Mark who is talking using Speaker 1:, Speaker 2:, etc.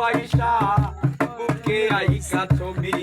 Speaker 1: বাইসা বুকে আইসা ছবি।